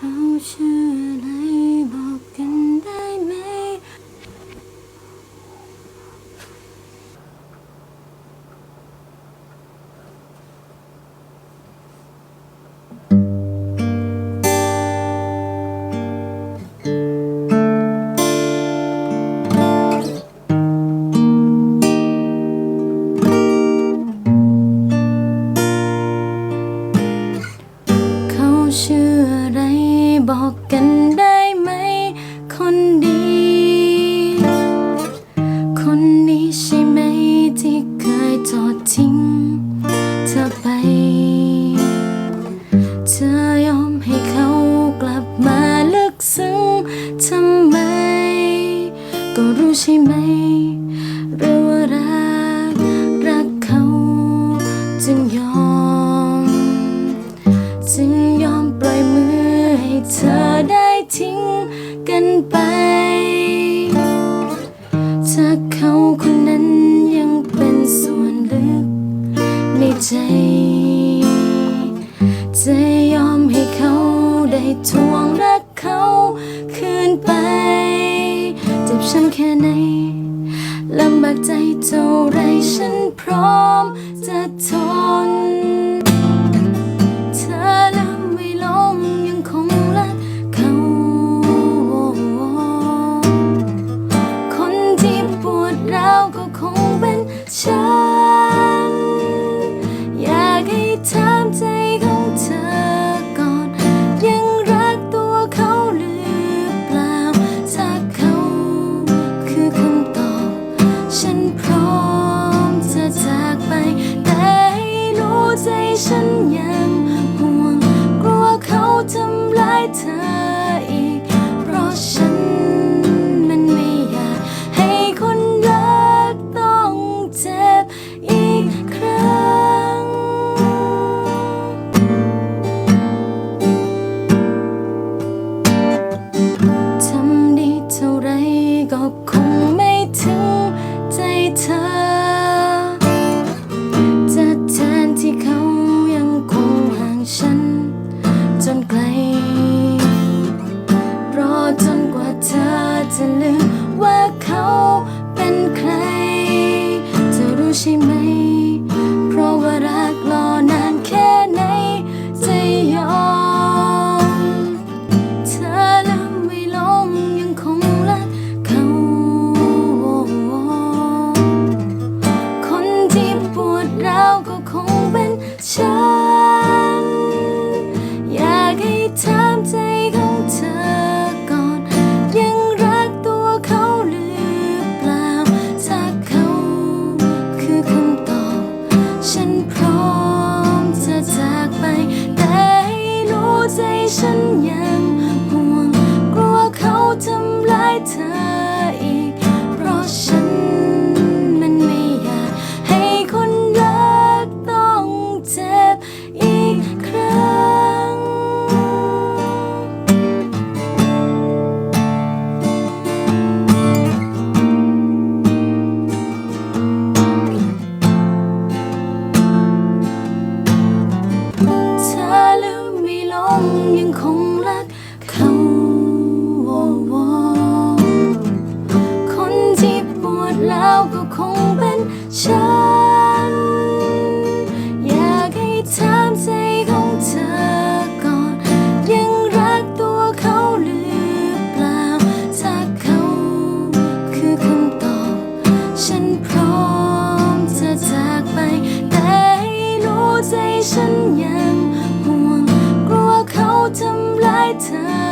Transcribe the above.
เขาเชื่อไหนบอกกัน ไป เธยอมให้เขากลับมาลึกซึ้งทำไม ก็รู้ใช่ไหมเรื่องรัก รักเขา จึงยอม จึงยอมปล่อยมือให้เธอได้ทิ้งกันไป คืนไป เจ็บช้ำแค่ไหนลำบากใจเท่าไรฉันพร้อมจะ เธออีก เพราะฉันมันไม่อยากให้คนรักต้องเจ็บอีกครั้ง ทำดีเท่าไรก็คงไม่ถึงใจเธอ จะแทนที่เขายังคงห่างฉัน Th